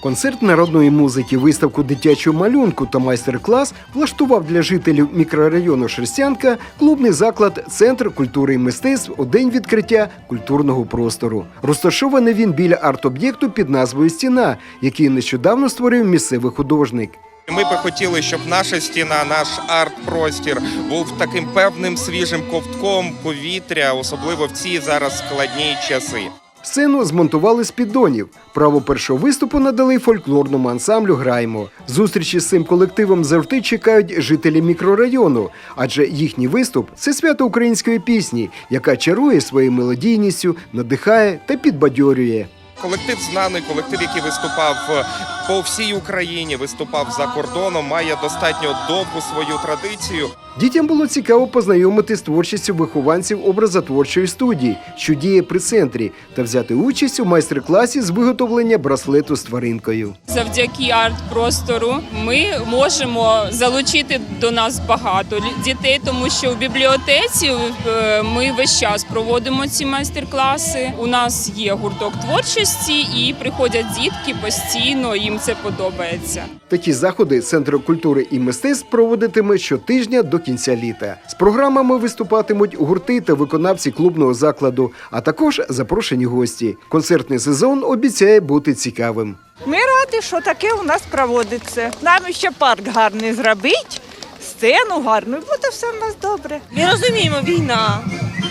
Концерт народної музики, виставку дитячого малюнку та майстер-клас влаштував для жителів мікрорайону Шерстянка клубний заклад Центр культури і мистецтв у день відкриття культурного простору. Розташований він біля арт-об'єкту під назвою Стіна, який нещодавно створив місцевий художник. Ми би хотіли, щоб наша стіна, наш арт-простір був таким певним свіжим ковтком повітря, особливо в ці зараз складні часи. Сцену змонтували з піддонів. Право першого виступу надали фольклорному ансамблю Граймо. Зустрічі з цим колективом завжди чекають жителі мікрорайону, адже їхній виступ це свято української пісні, яка чарує своєю мелодійністю, надихає та підбадьорює. Колектив знаний, колектив, який виступав е, по всій Україні, виступав за кордоном, має достатньо довгу свою традицію. Дітям було цікаво познайомити з творчістю вихованців образотворчої студії, що діє при центрі, та взяти участь у майстер-класі з виготовлення браслету з тваринкою. Завдяки арт-простору ми можемо залучити до нас багато дітей, тому що в бібліотеці е, ми весь час проводимо ці майстер-класи. У нас є гурток творчості і приходять дітки постійно. Їм це подобається. Такі заходи Центр культури і мистецтв проводитиме щотижня до кінця літа. З програмами виступатимуть гурти та виконавці клубного закладу, а також запрошені гості. Концертний сезон обіцяє бути цікавим. Ми раді, що таке у нас проводиться. Нам ще парк гарний зробить, сцену гарну, і буде все в нас добре. Ми розуміємо війна,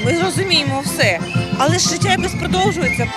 ми розуміємо все, але ж життя якось продовжується.